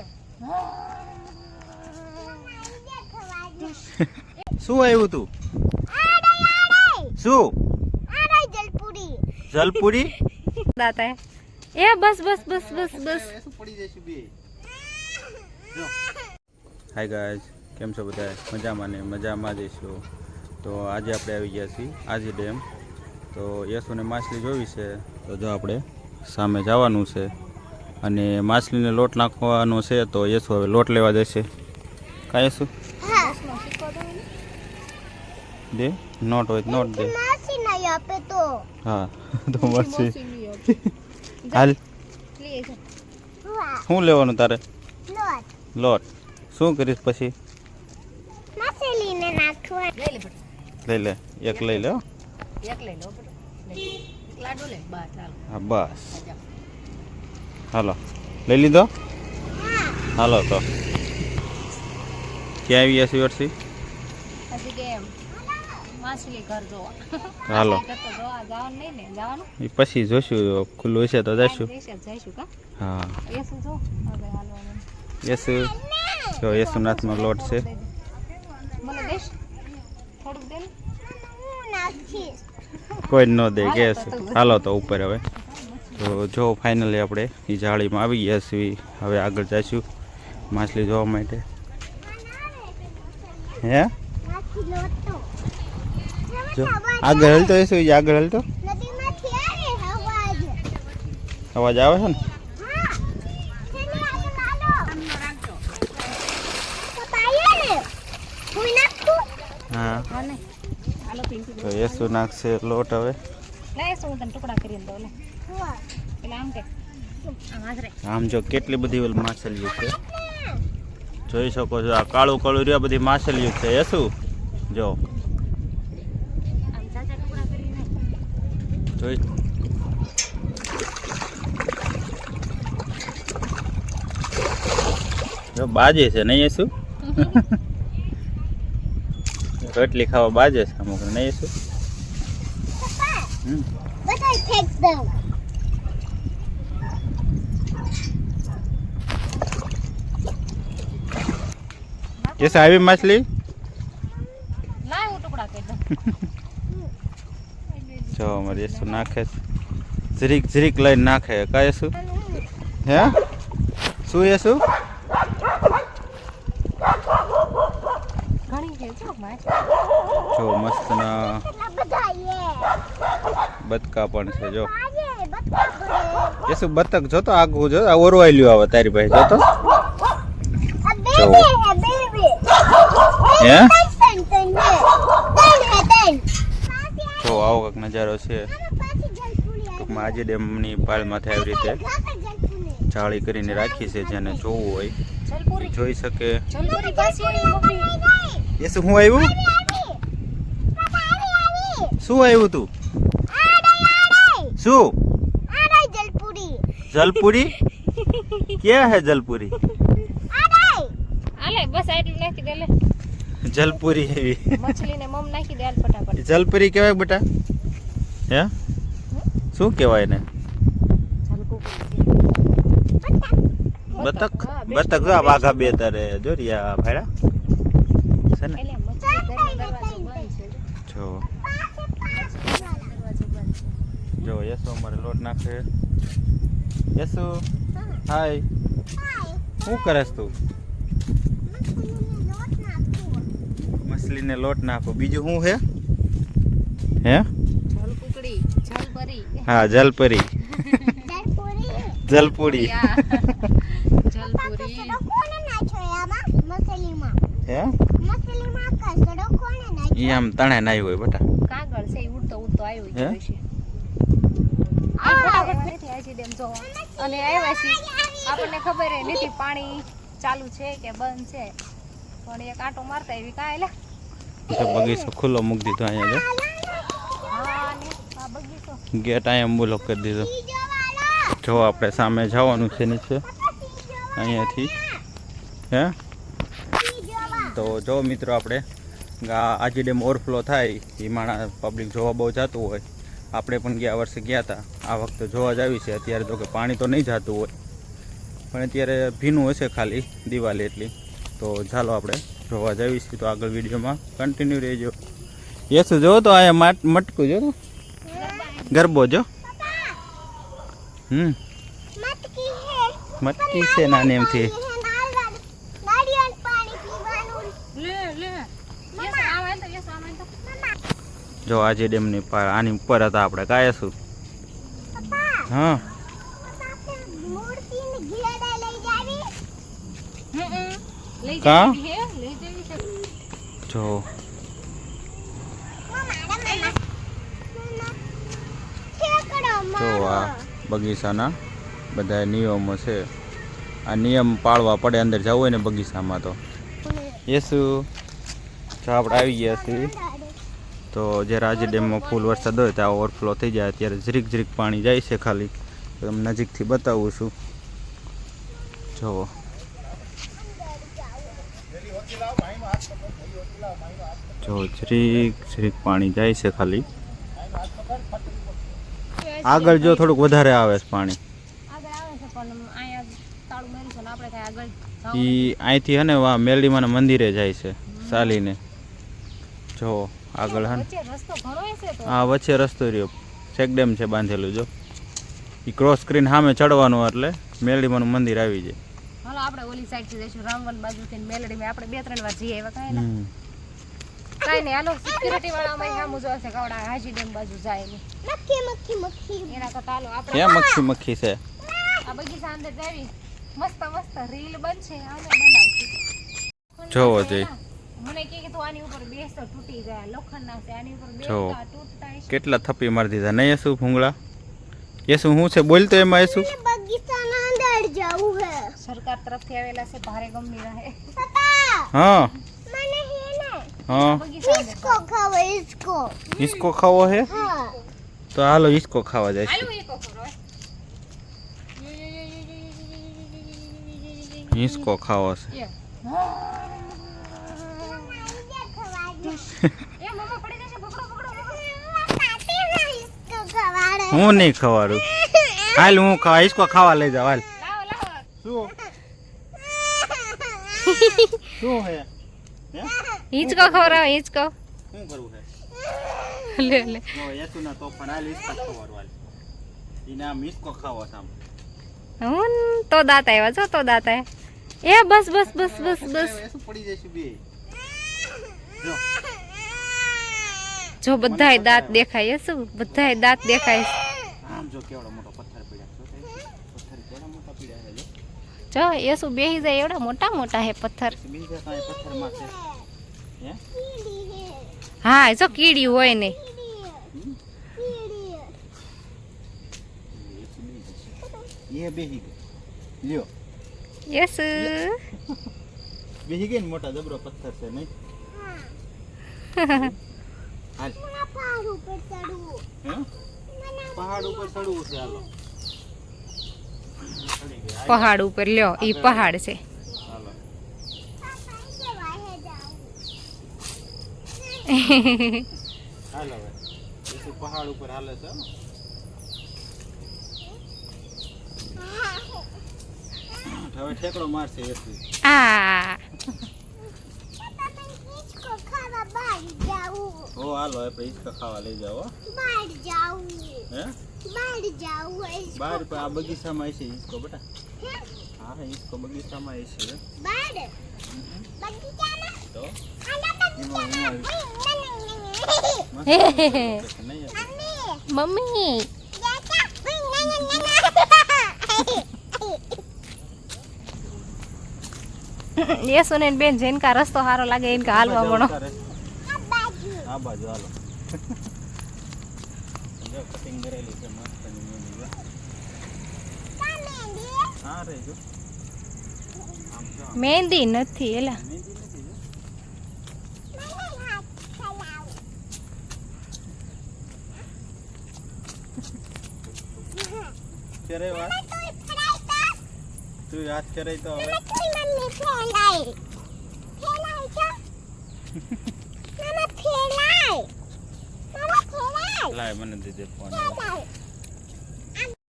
શું આવ્યું તું? શું? જલપુરી? દાતા એ? બસ બસ બસ બસ બસ. હાય ગાઈઝ કેમ છો બધા મજામાં ને? મજામાં જઈશું તો આજે આપણે આવી ગયા છીએ આજી ડેમ. તો યશુને માછલી જોવી છે. તો જો આપણે સામે જવાનું છે. અને માછલીને લોટ નાખવાનો છે તો યશુ હવે લોટ લેવા જશે. કાંઈ યશુ? દે? નોટ હોય નોટ દે. હા તો મળશે હાલ. શું લેવાનું તારે? લોટ. શું કરીશ પછી? લઈ લે એક લઈ લે હો. હા બસ હાલો. લઈ લીધો? હાલો તો. ક્યાં આવી ગયા જોવા. હાલો. પછી જોઈશું ખુલ્લું હશે તો જઈશું. હા યસુ જો. યશુનાથનો લોટ છે. કોઈ ન દે ગેસ. હાલો તો ઉપર હવે. તો જો ફાઇનલી આપણે એ જાળીમાં આવી ગયા છીએ. હવે આગળ જઈશું માછલી જોવા માટે. હે? આગળ હલતો હશે એ આગળ હલતો? અવાજ આવે છે ને? હા. તો યસુ નાખશે લોટ હવે. ટુકડા કરી દઉં આમ જો કેટલી બધી માછલીઓ છે. જોઈ શકો છો આ કાળું કાળું રહ્યા બધી માછલીઓ છે. એ શું? જો. જોઈ. બાજે છે નહીં એ શું? રોટલી ખાવા બાજે છે અમુક નહીં શું? હમ. એ શું આવી માછલી वो टुकड़ा के જો અમારે યસુ નાખે છે. જરીક જરીક લઈને નાખે કાંઈ શું હે? શું યસુ? ઘણી જો મસ્ત ના મસ્તના બતકા પણ છે જો. એ શું બતક જોતો આગું જો આ ઓરવાયેલું આવે તારી પાસે જોતો? હે? તો આવો કંઈક નજારો છે. ટૂંકમાં આજે ડેમની પાળમાંથી આવી રીતે જાળી કરીને રાખી છે જેને જોવું હોય. જોઈ શકે. એ શું હું આવ્યું? શું આવ્યું તું? શું? જલપુરી? ક્યાં હે જલપુરી? બસ આટલું નાખી દે જલપુરી એવી. મછલીને મમ નાખી દે ફટાફટ. જલપુરી કહેવાય બેટા? હે? શું કહેવાય ને બતક બતક આ વાઘા બે તારે. જો રિયા ભાડા છે ને? જો. જો યસુ અમારે લોટ નાખે. યસુ હાય. શું કરે તું? મછલીને લોટ નાખો. બીજું શું હે? હે હા જલપરી. જલપુરી. હે? આમ તણે નાઈ હોય બેટા. કાગળ છે ઈ ઉડતો ઉડતો આવ્યો છે. અને આવ્યા છીએ આપણને ખબર નથી પાણી ચાલુ છે કે બંધ છે? પણ એક આંટો મારતા એવી કાંઈ બગીચો ખુલ્લો મૂકી દીધો અહીંયા જો ગેટ અહીંયા બ્લોક કરી દીધો. જો આપણે સામે જવાનું છે નીચે. અહીંયાથી. હે? તો જો મિત્રો આપણે આજે ડેમ ઓવરફ્લો થાય, એ પબ્લિક જોવા બહુ જતું હોય. આપણે પણ ગયા વર્ષે ગયા હતા આ વખતે જોવા જ આવી છે. અત્યારે તો કે પાણી તો નહીં જતું હોય. પણ અત્યારે ભીનું હશે ખાલી દિવાળી એટલી. તો ચાલો આપણે જોવા જઈશું તો આગળ વિડીયોમાં કન્ટિન્યુ રહેજો. યસ જો તો આ માટ મટકું જો ગરબો જો હમ. મટકી છે. નાની એમથી. નારિયેળ પાણી પીવાનું. લે લે. યસ આવે તો યસ આવે તો. જો આજે ડેમની પાર આની ઉપર હતા આપણે કાયા શું હા. કા? જો જો આ બગીચાના બધા નિયમો છે. આ નિયમ પાળવા પડે અંદર જવું હોય ને બગીચામાં તો. યેસુ જો આપણે આવી ગયા છીએ. તો જ્યારે આજે ડેમમાં ફૂલ વરસાદ હોય ત્યાં ઓવરફ્લો થઈ જાય ત્યારે જરીક જરીક પાણી જાય છે ખાલી. તમને નજીકથી બતાવું છું. જુઓ. જો જરીક જરીક પાણી જાય છે ખાલી. આગળ જો થોડુંક વધારે આવે છે પાણી. એ અહીંથી હે ને વા મેલડીમાના મંદિરે જાય છે ચાલીને. જો આગળ હે હા વચ્ચે રસ્તો રહ્યો. ચેકડેમ છે બાંધેલું જો. એ ક્રોસ કરીને સામે ચડવાનું એટલે મેલડીમાનું મંદિર આવી જાય. હાલો આપણે ઓલી સાઈડથી જઈશું. રામવન ને મેલડીમાં આપણે બે ત્રણ વાર જઈએ એવા કાંઈ. કાંઈ નહીં હાલો સિક્યુરિટી વાળા અમારી સામું જોશે કવડા હાજી ડેમ બાજુ જાય ને મક્ખી મક્ખી મક્ખી એના કરતા હાલો આપણે ક્યાં મક્ખી મક્ખી છે આ બગીચા અંદર જાવી મસ્ત મસ્ત રીલ બનશે આને બનાવશું જોવો જઈ. મને કે કે તું આની ઉપર બેસ તો તૂટી જાય લોખંડના છે આની ઉપર બેસ જોવો. તો આ તૂટતા હશે. કેટલા થપ્પી મારી દીધા નહીં યસુ ભૂંગળા? યસુ શું છે? બોલતો એમાં યસુ? બગીચાના અંદર જવું હે. સરકાર તરફથી આવેલા છે ભારે ગમની રહે પપ્પા! હા. મને હે ને હા. હિસકો ખાવો હિસકો ખાવો હે? હા. તો હાલો હિસકો ખાવા જાય છે. હિસકો ખાવો છે. હું નહીં ખવાડું. હાલ હું ખાવા હિસકો ખાવા લઈ જાવ હાલ. શું? શું હે? હિંચકો ખવડાવો હિંચકો. શું કરવું હે લે લે. જો યસુના તો પણ આ હાલ એને આમ હિસકો ખાવો છે હું તો દાંત આવ્યા છો તો દાંત એ બસ બસ બસ બસ બસ. પડી જશે બે? જો. જો બધાય દાંત દેખાય શું? બધાય દાંત દેખાય છે. આમ જો કેવડો મોટો પથ્થર પડ્યા છે પથ્થર કેવડા મોટા પડ્યા છે જો. એ શું બેહી જાય એવડા મોટા મોટા હે પથ્થર. હા? જો કીડી હોય ને. એ મોટા જબરો પથ્થર છે નહીં? પહાડ ઉપર ચડવું છે પહાડ ઉપર. લ્યો એ પહાડ છે. પહાડ ઉપર ખાવા લઈ જાઓ બાર જાવું હે? બહાર જાવ બહાર પર આ બગીચામાં છે ઈસકો બેટા. હા? હા ઈસકો બગીચામાં છે. બહાર બગીચામાં? તો? મમ્મી. એ સુનેન બેન જેન રસ્તો સારો લાગે એન હાલવા મળો. બાજુ હાલો. જો કટિંગ કરેલી છે મસ્તની મેંદી જો. હા રે જો આમ જો આમ મહેંદી નથી એલા મહેંદી નથી જો ચરે વાત તું હાથ ચરાઈ તો હવે લાય મને દીધે ફોન.